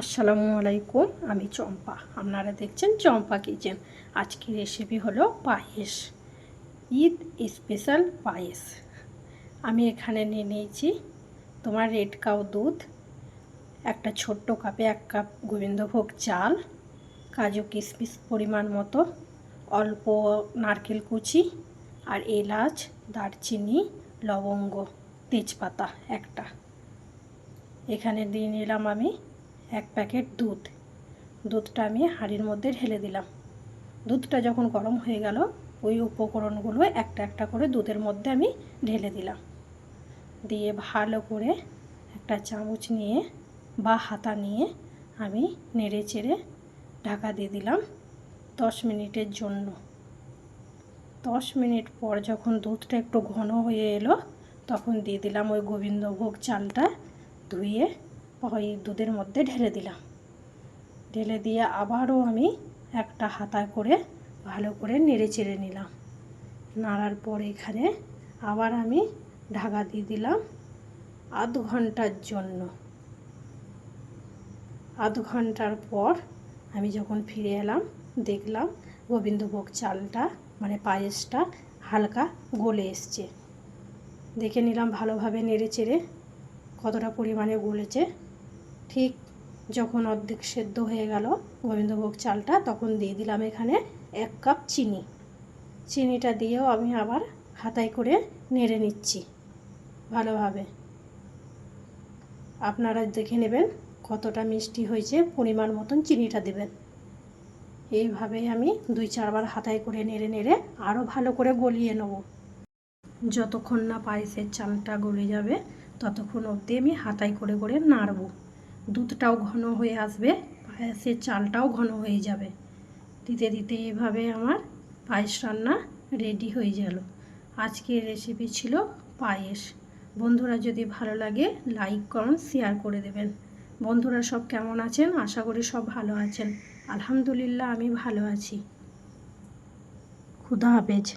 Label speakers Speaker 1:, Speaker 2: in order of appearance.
Speaker 1: আসসালামু আলাইকুম, আমি চম্পা। আপনারা দেখছেন চম্পা কিচেন। আজকের রেসিপি হলো পায়েস। ঈদ স্পেশাল পায়েস। আমি এখানে নিয়ে নিয়েছি তোমার রেড কাউ দুধ, একটা ছোট্ট কাপে এক কাপ গোবিন্দভোগ চাল, কাজু কিশমিশ পরিমাণ মতো, অল্প নারকেল কুচি আর এলাচ, দারচিনি, লবঙ্গ, তেজপাতা একটা। এখানে দিয়ে নিলাম আমি এক প্যাকেট দুধ। দুধটা আমি হাঁড়ির মধ্যে ঢেলে দিলাম। দুধটা যখন গরম হয়ে গেল, ওই উপকরণগুলো একটা একটা করে দুধের মধ্যে আমি ঢেলে দিলাম। দিয়ে ভালো করে একটা চামচ নিয়ে বা হাতা নিয়ে আমি নেড়ে চেড়ে ঢাকা দিয়ে দিলাম দশ মিনিটের জন্য। দশ মিনিট পর যখন দুধটা একটু ঘন হয়ে এলো, তখন দিয়ে দিলাম ওই গোবিন্দভোগ চালটা ধুয়ে ওই দুধের মধ্যে ঢেলে দিলাম। ঢেলে দিয়ে আবারও আমি একটা হাতা করে ভালো করে নেড়ে চেড়ে নিলাম। নাড়ার পর এখানে আবার আমি ঢাকা দিয়ে দিলাম আধ ঘণ্টার জন্য। আধ ঘণ্টার পর আমি যখন ফিরে এলাম, দেখলাম গোবিন্দভোগ চালটা মানে পায়েসটা হালকা গলে এসছে। দেখে নিলাম ভালোভাবে নেড়ে চেড়ে কতটা পরিমাণে গলেছে। ঠিক যখন অর্ধেক সেদ্ধ হয়ে গেল গোবিন্দভোগ চালটা, তখন দিয়ে দিলাম এখানে এক কাপ চিনি। চিনিটা দিয়েও আমি আবার হাতায় করে নেড়ে নিচ্ছি ভালোভাবে। আপনারা দেখে নেবেন কতটা মিষ্টি হয়েছে, পরিমাণ মতন চিনিটা দেবেন। এইভাবেই আমি দুই চারবার হাতায় করে নেড়ে নেড়ে আরও ভালো করে গলিয়ে নেব। যতক্ষণ না পায়েসের চালটা গলে যাবে, ততক্ষণ অবধি আমি হাতায় করে করে নাড়ব। দুধটাও ঘন হয়ে আসবে, পায়েসের চালটাও ঘন হয়ে যাবে। দিতে দিতে এভাবে আমার পায়েস রান্না রেডি হয়ে গেল। আজকের রেসিপি ছিল পায়েস। বন্ধুরা যদি ভালো লাগে লাইক করুন শেয়ার করে দেবেন। বন্ধুরা সব কেমন আছেন? আশা করি সব ভালো আছেন। আলহামদুলিল্লাহ, আমি ভালো আছি। খুদা হাফেজ।